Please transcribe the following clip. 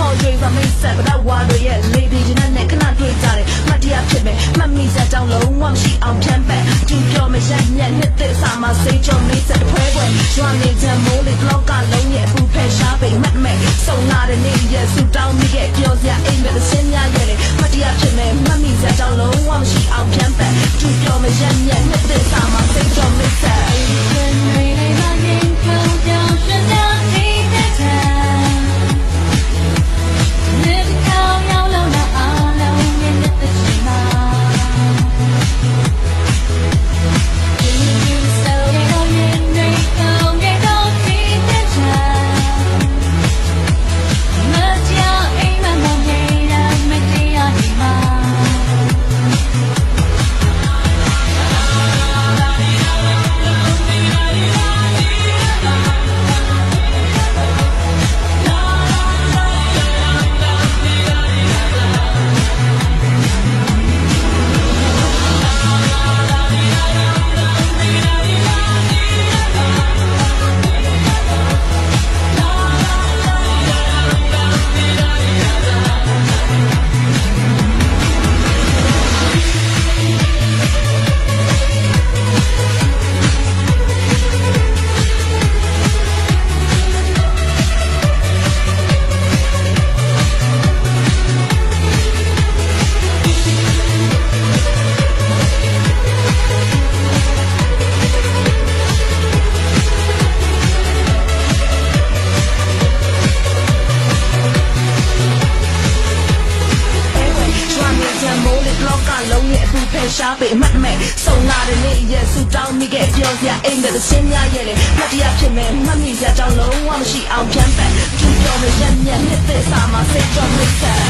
ဖော်ရွေပါမိတ်ဆက်ပတော့ဝါတို့ရဲ့လေဒီဂျင်းနဲ့ခဏတွေ့ကြတယ်မတ်တရားဖြစ်မယ်မှတ်မိစကြောင်းလုံးဝမရှိအောင်ဖြန်းပက်ကျူပြောမရညက်နှစ်သက်စာမစိတ်ကြုံမိတ်ဆက်ဖွဲပွဲရွာနေချမ်းမိုးလေးတော့ကလုံးရဲ့အပူဖက်ရှားပိတ်မတ်မဲ့စုံလာတဲ့နေ့ရက်ဆူတောင်းမိရဲ့ပြောစရာအိမ်မဲ့သင်းများရဲ့မတ်တရားဖြစ်မယ်မှတ်မိစကြောင်းလုံးဝမရှိအောင်ဖြန်းပက်ကျူပြောမရညက်နှစ်သက်စာမစိတ် ရှားပေအမှတ်မဲ့စုံလာတဲ့နေ့ရက်ဆူတောင်းမိခဲ့ပြောစရာအိမ်ကသင်းများရဲ့လေမှတ်တရဖြစ်မယ်မှတ်မိစရာကြောင့်လုံးဝမရှိအောင်ပြန်ပတ်ကြည့်ကြော်မယ်ရက်မြက်နှစ်သက်စာမှာစိတ်ကြော်မိတ်ဆက်